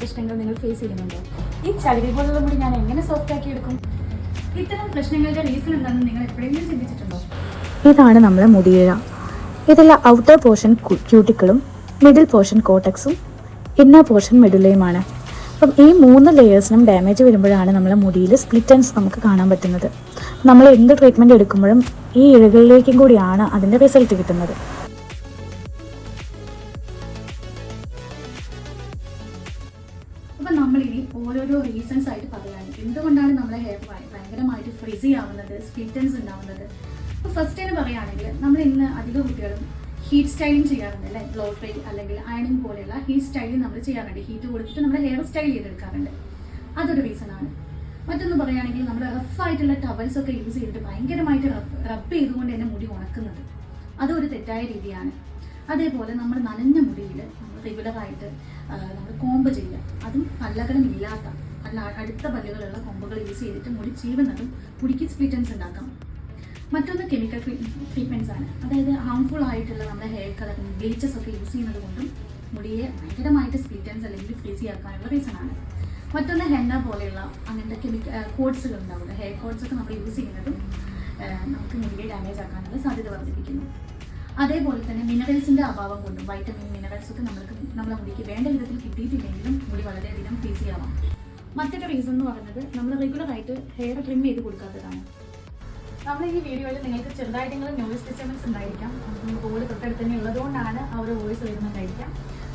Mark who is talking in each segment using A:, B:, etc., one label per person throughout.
A: പ്രശ്നങ്ങൾ നിങ്ങൾ ഫേസ് ചെയ്യുന്നുണ്ടോ? ഈ ചകിരി പോലുള്ള മുടി ഞാൻ എങ്ങനെ സോഫ്റ്റ് ആക്കി എടുക്കും? ഇത്തരം പ്രശ്നങ്ങളുടെ റീസൺ എന്താണെന്ന് നിങ്ങൾ എപ്പോഴെങ്കിലും ചിന്തിച്ചിട്ടുണ്ടോ?
B: ഇതാണ് നമ്മുടെ മുടിയിഴ. ഇതിലെ ഔട്ടർ പോർഷൻ ക്യൂട്ടിക്കിളും മിഡിൽ പോർഷൻ കോട്ടക്സും ഇന്നർ പോർഷൻ മെഡുലയുമാണ് അപ്പം ഈ മൂന്ന് ലെയേഴ്സിനും ഡാമേജ് വരുമ്പോഴാണ് നമ്മളെ മുടിയിൽ സ്പ്ലിറ്റൻസ് നമുക്ക് കാണാൻ പറ്റുന്നത്. നമ്മൾ എന്ത് ട്രീറ്റ്മെന്റ് എടുക്കുമ്പോഴും ഈ ഇഴകളിലേക്കും കൂടിയാണ് അതിന്റെ റിസൾട്ട് കിട്ടുന്നത്.
A: എന്തുകൊണ്ടാണ് നമ്മുടെ ഹെയർ ഭയങ്കരമായിട്ട് ഫ്രിസി ആവുന്നത് സ്പ്ലിറ്റൻസ് ഉണ്ടാവുന്നത്? അപ്പോൾ ഫസ്റ്റ് തന്നെ പറയുകയാണെങ്കിൽ നമ്മൾ ഇന്ന് അധിക കുട്ടികളും ഹീറ്റ് സ്റ്റൈലിംഗ് ചെയ്യാറുണ്ട് അല്ലേ? ബ്ലോ ഫ്രൈ അല്ലെങ്കിൽ അയണിങ് പോലെയുള്ള ഹീറ്റ് സ്റ്റൈലിംഗ് നമ്മൾ ചെയ്യാറുണ്ട്. ഹീറ്റ് കൊടുത്തിട്ട് നമ്മൾ ഹെയർ സ്റ്റൈൽ ചെയ്തെടുക്കാറുണ്ട്. അതൊരു റീസൺ ആണ്. മറ്റൊന്ന് പറയുകയാണെങ്കിൽ നമ്മൾ റഫ് ആയിട്ടുള്ള ടവൽസ് ഒക്കെ യൂസ് ചെയ്തിട്ട് ഭയങ്കരമായിട്ട് റബ്ബ് ചെയ്തുകൊണ്ട് തന്നെ മുടി ഉണക്കുന്നത്. അതൊരു തെറ്റായ രീതിയാണ്. അതേപോലെ നമ്മൾ നനഞ്ഞ മുടിയിൽ നമ്മൾ റെഗുലറായിട്ട് നമ്മൾ കോമ്പ് ചെയ്യുക. അതും പല്ലകലം ഇല്ലാത്ത അല്ല അടുത്ത പല്ലുകളുള്ള കോമ്പുകൾ യൂസ് ചെയ്തിട്ട് മുടി ചീവുന്നതും മുടിക്ക് സ്പ്ലിറ്റൻസ് ഉണ്ടാക്കാം. മറ്റൊന്ന് കെമിക്കൽ ട്രീറ്റ്മെന്റ്സ് ആണ്. അതായത് ഹാംഫുൾ ആയിട്ടുള്ള നമ്മുടെ ഹെയർ കളർ ബ്ലീച്ചസ് ഒക്കെ യൂസ് ചെയ്യുന്നത് കൊണ്ടും മുടിയെ ഭയങ്കരമായിട്ട് സ്പ്ലിറ്റൻസ് അല്ലെങ്കിൽ ഫ്രീസി ആക്കാനുള്ള റീസൺ ആണ്. മറ്റൊന്ന് ഹെന്ന പോലെയുള്ള അങ്ങനത്തെ കെമിക്കൽ കോഡ്സുകൾ ഉണ്ടാവില്ല ഹെയർ കോഡ്സ് ഒക്കെ നമ്മൾ യൂസ് ചെയ്യുന്നതും നമുക്ക് മുടിയെ ഡാമേജ് ആക്കാനുള്ള സാധ്യത വർദ്ധിപ്പിക്കുന്നു. അതേപോലെ തന്നെ മിനറൽസിന്റെ അഭാവം കൊണ്ടും വൈറ്റമിൻ മിനറൽസ് ഒക്കെ നമ്മൾക്ക് നമ്മുടെ മുടിക്ക് വേണ്ട വിധത്തിൽ കിട്ടിയിട്ടില്ലെങ്കിലും മുടി വളരെയധികം ഫീസി ആവാം. മറ്റൊരു റീസൺ എന്ന് പറയുന്നത് നമ്മൾ റെഗുലർ ആയിട്ട് ഹെയർ ട്രിം ചെയ്ത് കൊടുക്കാത്തതാണ്. നമ്മൾ ഈ വീഡിയോയിൽ നിങ്ങൾക്ക് ചെറുതായിട്ടെങ്കിലും നോയിസ് ഡിസ്റ്റർബൻസ് ഉണ്ടായിരിക്കാം. ബോർഡ് തൊട്ടടുത്ത് തന്നെ ഉള്ളതുകൊണ്ടാണ് ആ ഒരു വോയിസ് വരുന്നുണ്ടായിരിക്കാം.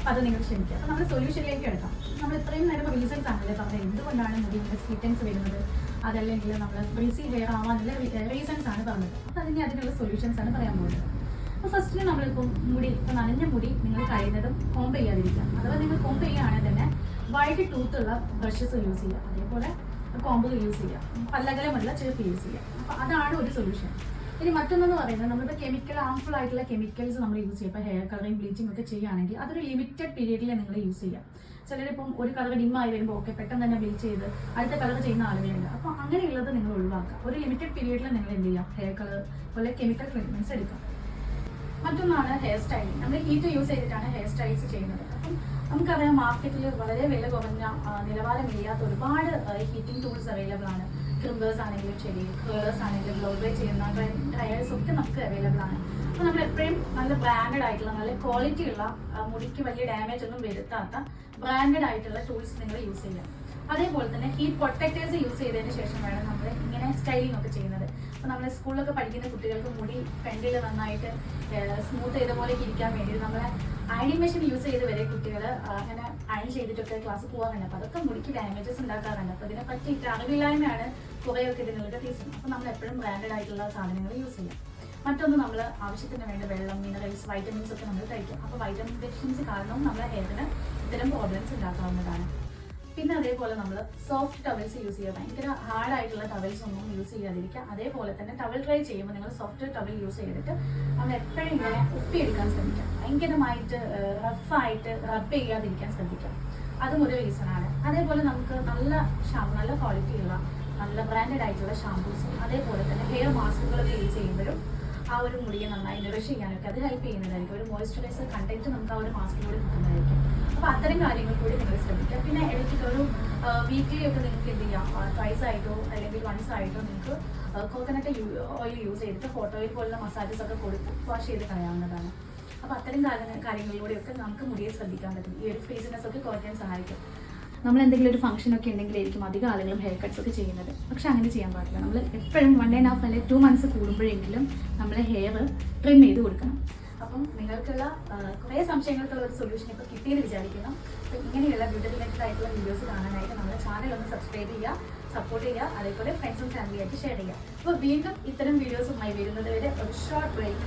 A: അത് നിങ്ങൾ ക്ഷമിക്കുക. അപ്പോൾ നമ്മൾ സൊല്യൂഷനിലേക്ക് എടുക്കാം. നമ്മൾ ഇത്രയും നേരം റീസൺസ് ആണല്ലേ പറഞ്ഞത്. എന്തുകൊണ്ടാണ് മുടി സ്കിറ്റൻസ് വരുന്നത്? അതല്ലെങ്കിൽ നമ്മൾ ഫ്രീസി ഹെയർ ആവാനുള്ള റീസൺസ് ആണ് പറഞ്ഞത്. അപ്പോൾ അതിന് അതിനുള്ള സൊല്യൂഷൻസ് ആണ് പറയാൻ പോകുന്നത്. അപ്പോൾ ഫസ്റ്റിൽ നമ്മളിപ്പം മുടി ഇപ്പം നനഞ്ഞ മുടി നിങ്ങൾ കഴിയുന്നതും കോമ്പ് ചെയ്യാതിരിക്കുക. അഥവാ നിങ്ങൾ കോമ്പ് ചെയ്യുകയാണെങ്കിൽ തന്നെ വൈറ്റ് ടൂത്തുള്ള ബ്രഷസ് യൂസ് ചെയ്യുക. അതേപോലെ കോമ്പുകൾ യൂസ് ചെയ്യുക. പല്ലകലമുള്ള ചെറുപ്പ് യൂസ് ചെയ്യുക. അപ്പോൾ അതാണ് ഒരു സൊല്യൂഷൻ ഇനി മറ്റൊന്നെന്ന് പറയുന്നത് നമ്മളിപ്പോൾ കെമിക്കൽ ഹാംഫുൾ ആയിട്ടുള്ള കെമിക്കൽസ് നമ്മൾ യൂസ് ചെയ്യുക. ഇപ്പോൾ ഹെയർ കളറിങ് ബ്ലീച്ചിങ് ഒക്കെ ചെയ്യുകയാണെങ്കിൽ അതൊരു ലിമിറ്റഡ് പീരീഡിൽ നിങ്ങൾ യൂസ് ചെയ്യുക. ചിലരിപ്പം ഒരു കളർ ഡിമ്മായി വരുമ്പോൾ ഓക്കെ പെട്ടെന്ന് തന്നെ ബ്ലീച്ച് ചെയ്ത് അടുത്ത കളർ ചെയ്യുന്ന ആളുകളുണ്ട് അപ്പോൾ അങ്ങനെയുള്ളത് നിങ്ങൾ ഒഴിവാക്കുക. ഒരു ലിമിറ്റഡ് പീരീഡിൽ നിങ്ങൾ എന്ത് ചെയ്യുക? ഹെയർ കളർ പോലെ കെമിക്കൽ ട്രീറ്റ്മെന്റ്സ് എടുക്കാം മറ്റൊന്നാണ് ഹെയർ സ്റ്റൈലിംഗ് നമ്മൾ ഹീറ്റ് യൂസ് ചെയ്തിട്ടാണ് ഹെയർ സ്റ്റൈൽസ് ചെയ്യുന്നത്. അപ്പം നമുക്കറിയാം മാർക്കറ്റിൽ വളരെ വില കുറഞ്ഞ നിലവാരമില്ലാത്ത ഒരുപാട് ഹീറ്റിംഗ് ടൂൾസ് അവൈലബിൾ ആണ്. ക്രിമ്പേഴ്സ് ആണെങ്കിലും ശരി കേളേഴ്സ് ആണെങ്കിലും ബ്ലോ ഡ്രൈ ചെയ്യുന്ന ഡ്രയേഴ്സ് ഒക്കെ നമുക്ക് അവൈലബിൾ ആണ്. അപ്പോൾ നമ്മൾ എപ്പോഴും നല്ല ബ്രാൻഡഡ് ആയിട്ടുള്ള നല്ല ക്വാളിറ്റി ഉള്ള മുടിക്ക് വലിയ ഡാമേജ് ഒന്നും വരുത്താത്ത ബ്രാൻഡഡ് ആയിട്ടുള്ള ടൂൾസ് നിങ്ങൾ യൂസ് ചെയ്യാം അതേപോലെ തന്നെ ഈ പ്രൊട്ടക്ടേഴ്സ് യൂസ് ചെയ്തതിന് ശേഷം വേണം നമ്മൾ ഇങ്ങനെ സ്റ്റൈലിംഗ് ഒക്കെ ചെയ്യുന്നത്. അപ്പോൾ നമ്മൾ സ്കൂളിലൊക്കെ പഠിക്കുന്ന കുട്ടികൾക്ക് മുടി ഫ്രണ്ടിൽ നന്നായിട്ട് സ്മൂത്ത് ചെയ്ത പോലെ ഇരിക്കാൻ വേണ്ടി നമ്മൾ ആനിമേഷൻ മെഷീൻ യൂസ് ചെയ്ത് വരെ കുട്ടികൾ അങ്ങനെ അയൺ ചെയ്തിട്ടൊക്കെ ക്ലാസ് പോകാറുണ്ട് അപ്പോൾ അതൊക്കെ മുടിക്ക് ഡാമേജസ് ഉണ്ടാക്കാറുണ്ട്. അപ്പോൾ ഇതിനെ പറ്റിയിട്ട് അറിവില്ലായ്മയാണ് കുറേയൊക്കെ ഇതിനുള്ള റീസൺ അപ്പോൾ നമ്മൾ എപ്പോഴും ബ്രാൻഡഡ് ആയിട്ടുള്ള സാധനങ്ങൾ യൂസ് ചെയ്യാം. മറ്റൊന്ന് നമ്മൾ ആവശ്യത്തിന് വേണ്ട വെള്ളം മിനറൽസ് വൈറ്റമിൻസ് ഒക്കെ നമ്മൾ കഴിക്കും. അപ്പോൾ വൈറ്റമിൻ ഡെഫിഷ്യൻസി കാരണവും നമ്മുടെ ഹെയറിന് ഇത്തരം പ്രോബ്ലംസ് ഉണ്ടാക്കാവുന്നതാണ്. അതേപോലെ നമ്മൾ സോഫ്റ്റ് ടവൽസ് യൂസ് ചെയ്യുക. ഭയങ്കര ഹാർഡായിട്ടുള്ള ടവൽസ് ഒന്നും യൂസ് ചെയ്യാതിരിക്കുക. അതേപോലെ തന്നെ ടവൽ ഡ്രൈ ചെയ്യുമ്പോൾ നിങ്ങൾ സോഫ്റ്റ് ടവൽ യൂസ് ചെയ്തിട്ട് നമ്മൾ എപ്പോഴും ഇങ്ങനെ ഒപ്പിയെടുക്കാൻ ശ്രമിക്കുക. ഭയങ്കരമായിട്ട് റഫായിട്ട് റബ്ബ് ചെയ്യാതിരിക്കാൻ ശ്രമിക്കുക. അതും ഒരു റീസൺ ആണ്. അതേപോലെ നമുക്ക് നല്ല ഷാമ്പു നല്ല ക്വാളിറ്റി ഉള്ള നല്ല ബ്രാൻഡഡ് ആയിട്ടുള്ള ഷാമ്പൂസ് അതേപോലെ തന്നെ ഹെയർ മാസ്കുകളൊക്കെ യൂസ് ചെയ്യുമ്പോഴും ആ ഒരു മുടിയെ നന്നായി നിറഷ് ചെയ്യാനൊക്കെ അത് ഹെൽപ്പ് ചെയ്യുന്നതായിരിക്കും. ഒരു മോയ്സ്ചറൈസർ കണ്ടന്റ് നമുക്ക് ആ ഒരു മാസ്കിലൂടെ കിട്ടുന്നതായിരിക്കും. അപ്പോൾ അത്തരം കാര്യങ്ങൾ കൂടി നിങ്ങൾ ശ്രമിക്കുക പിന്നെ ഇടയ്ക്ക് ഒരു വീക്കിലി ഒക്കെ നിങ്ങൾക്ക് എന്ത് ചെയ്യാം? ട്വൈസ് ആയിട്ടോ അല്ലെങ്കിൽ വൺസ് ആയിട്ടോ നിങ്ങൾക്ക് കോക്കനട്ട് ഓയിൽ യൂസ് ചെയ്തിട്ട് ഫോട്ടോയിൽ പോലുള്ള മസാജസ് ഒക്കെ കൊടുത്ത് വാഷ് ചെയ്ത് കളയാവുന്നതാണ്. അപ്പോൾ അത്തരം കാര്യങ്ങളിലൂടെ കാര്യങ്ങളിലൂടെയൊക്കെ നമുക്ക് മുടിയെ ശ്രദ്ധിക്കാൻ പറ്റും. ഈ ഒരു ഫേസിനെസ് ഒക്കെ കുറയ്ക്കാൻ സഹായിക്കും. നമ്മൾ എന്തെങ്കിലും ഒരു ഫംഗ്ഷൻ ഒക്കെ ഉണ്ടെങ്കിലായിരിക്കും അധികം ആളുകളും ഹെയർ കട്ട്സ് ഒക്കെ ചെയ്യുന്നത്. പക്ഷെ അങ്ങനെ ചെയ്യാൻ പാടില്ല. നമ്മൾ എപ്പോഴും വൺ ആൻഡ് ഹാഫ് അല്ലെങ്കിൽ ടു മന്ത്സ് കൂടുമ്പോഴെങ്കിലും നമ്മൾ ഹെയർ ട്രിം ചെയ്ത് കൊടുക്കണം. അപ്പം നിങ്ങൾക്കുള്ള കുറേ സംശയങ്ങൾക്കുള്ള ഒരു സൊല്യൂഷൻ ഇപ്പോൾ കിട്ടിയെന്ന് വിചാരിക്കുന്നു. അപ്പം ഇങ്ങനെയുള്ള ബ്യൂട്ടി റിലേറ്റഡ് ആയിട്ടുള്ള വീഡിയോസ് കാണാനായിട്ട് നമ്മുടെ ചാനൽ ഒന്ന് സബ്സ്ക്രൈബ് ചെയ്യുക സപ്പോർട്ട് ചെയ്യുക അതേപോലെ ഫ്രണ്ട്സും ഫാമിലിയായിട്ട് ഷെയർ ചെയ്യുക. അപ്പോൾ വീണ്ടും ഇത്തരം വീഡിയോസുമായി വരുന്നത് വരെ ഒരു ഷോർട്ട് ബ്രേക്ക്